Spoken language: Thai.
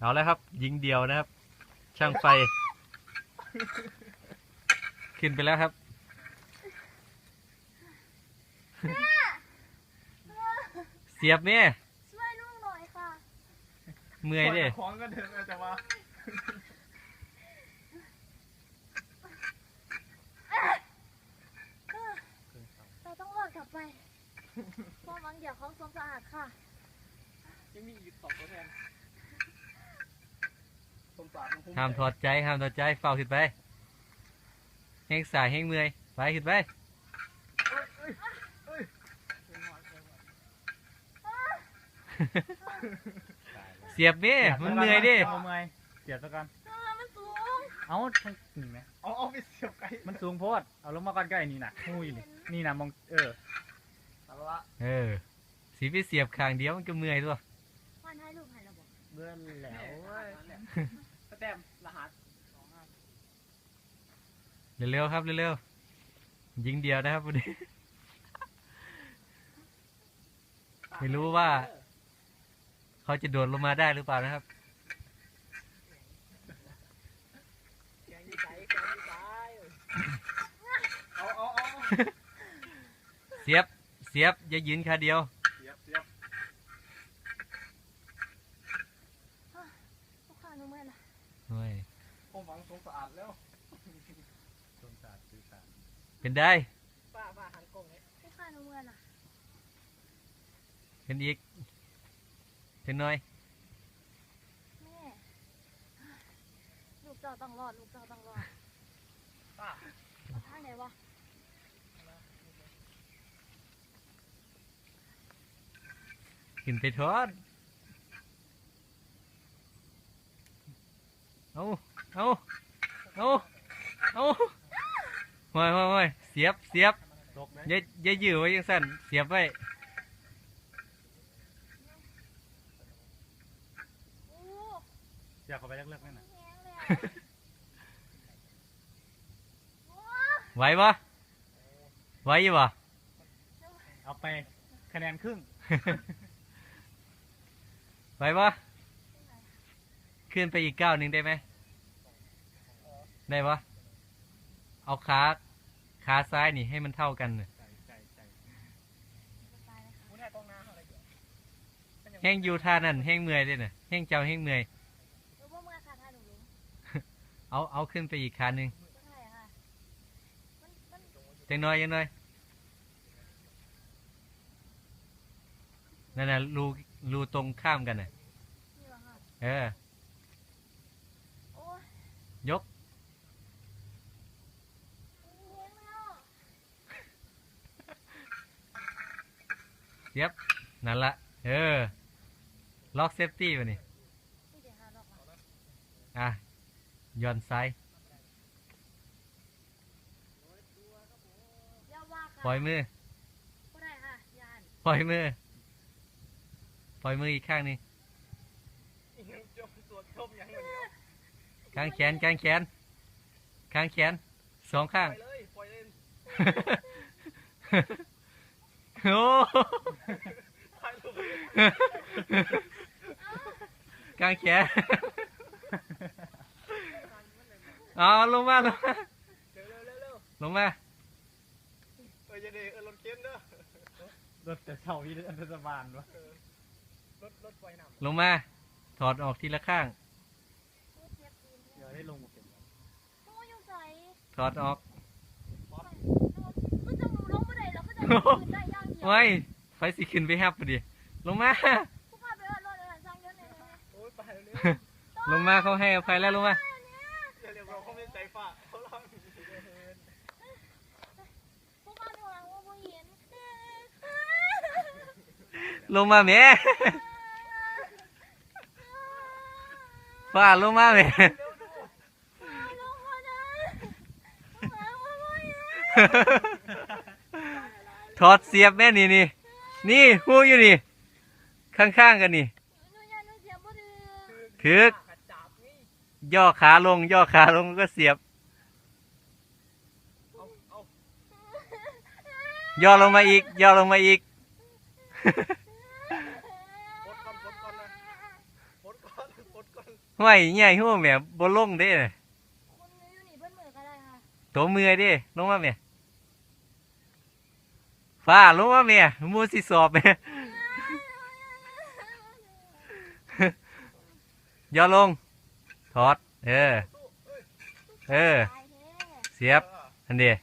เอาแล้วครับ ยิงเดียวนะครับ ช่างไฟ ขึ้นไปแล้วครับ เสียบเนี่ยช่วยลูกหน่อยค่ะเมื่อยเด้ของก็เดินมาแต่ว่าเราต้องรอดกลับไปเพราะมันเดี๋ยวของสมสะอาดค่ะยังมีอีกสองตัวแทนสมสารของผม ห้ามถอดใจห้ามถอดใจเฝ้าขึ้นไปแห้งสายแห้งเมื่อยไปขึ้นไปเสียบเนี่ยมันเมื่อยเดิเอาเมื่อยเสียบซะก่อนเออมันสูงเอาทั้งนี่ไหมเอาเอาไปเสียบไก่มันสูงโพดเอาลงมาก่อนใกล้นี่น่ะหูยนี่นี่น่ะมองเออเอาละเออสีไปเสียบข้างเดียวมันก็เมื่อยตัววันให้ลูกให้เราบอกเบื่อแล้วเว้ยส แตมรหัสเร็วๆครับเร็วๆยิงเดียวนะครับวันนี้ ไม่รู้ว่า เขาจะโดดลงมาได้หรือเปล่านะครับ แกงยี่ไก่แกงยี่ไก่เอาเอาเอาเสียบ เสียบอย่ายืนขาเดียว เสียบเสียบ ลูกค้าหนูเมื่อยละ โอ้ย ผมหวังสมสะอาดแล้วสงสารสื่อสารเป็นได้ป้าป้าหันกล้องเลยลูกค้าหนูเมื่อยละเป็นอีกเป็นน้อย แม่ลูกเจ้าต้องรอด ลูกเจ้าต้องรอดป้าเอาทางไหนวะขึ้นไปทอด เอา เอาเอาเอาห่วยห่วยห่วยเสียบเสียบตกไหมอย่าอย่ายื้อไว้ยังสั้นเสียบไว้โอ้อยากเข้าไปเลิกๆนั่นน่ะแห้งเลยโอ้ไหวปะไหวอยู่ปะเอาไปคะแนนครึ่ง ไหวปะขึ้นไปอีกก้าวหนึ่งได้ไหม ได้ปะเอาขาขาซ้ายนี่ให้มันเท่ากันน่ะแน่งหน้าอะไรอยู่แห้งอยู่ท่านั่นแห้งเมื่อยด้วยน่ะแห้งเจ้าแห้งเมื่อยหนูว่าเมื่อค่ะถ้าหนูรู้เอาเอาขึ้นไปอีกขาหนึ่งก็ใช่ค่ะมันมันจังน้อยจังน้อยนั่นน่ะรูรูตรงข้ามกันน่ะ นี่เหรอค่ะเออ โอ้ย ยก แห้งแล้ว เสียบ นั่นละ เออ ล็อกเซฟตี้ไปนี่นี่เดี๋ยวหาดอกมาอะย้อนซ้ายอย่าว่าค่ะปล่อยมือก็ได้ค่ะยานปล่อยมือ ปล่อยมืออีกข้างหนึงยังจมตัวจมยังเหมือนเดิมข้างแขนข้างแขนข้างแขนสองข้างไปเลยปล่อยเลยโอ้ ถ่ายรูปไปเลยกางแขนเอาลงมาลงมาเร็วเร็วเร็วเร็วลงมาเออจะดีเออรถเข็นเด้อรถแต่เช่าที่เทศบาลวะรถรถไฟน้ำลงมา ถอดออกทีละข้างโอ้ยเจ็บตีนเดี๋ยวได้ลงมาเป็นโอ้ยอยู่ใส่ถอดออกก็จะมูลงไม่ได้แล้วก็จะยืนได้ย่างเดียวไว้ ไฟสิขึ้นไปแฮบพอดี ลงมา ผู้ข้าไปเอิ้นรถเอิ้นสร้างเยอะเลยนะโอ้ยไปเร็วลงมาเขาให้อภัยแล้วลงมาเดี๋ยวเดี๋ยวเราเขาไม่ใจฝ่าเขาลงผู้ข้าไปวางว่าผู้เห็นลงมาแหม่ฝ้าลงมาแหม่ลงมานะวางว่าผู้เห็นถอดเสียบแม่นี่นี่ นี่หูอยู่นี่ ข้างๆกันนี่หนูอยากหนูเสียบ่ดื้อถึกกระจับนี่ย่อขาลง ย่อขาลงก็เสียบเอาเอาย่อลงมาอีก ย่อลงมาอีกปดก่อนปดก่อนนะปดก่อนปดก่อนห้วยใหญ่หัวแม่บ่ลงเด้น่ะคุณอยู่นี่เบิ้ลมือก็ได้ค่ะตัวมือเด้ลงมาแม่ ฟ้าลงมาแม่หมูสิสอบแม่ย่อลง ถอด เออ เออ เสียบ อันเดีย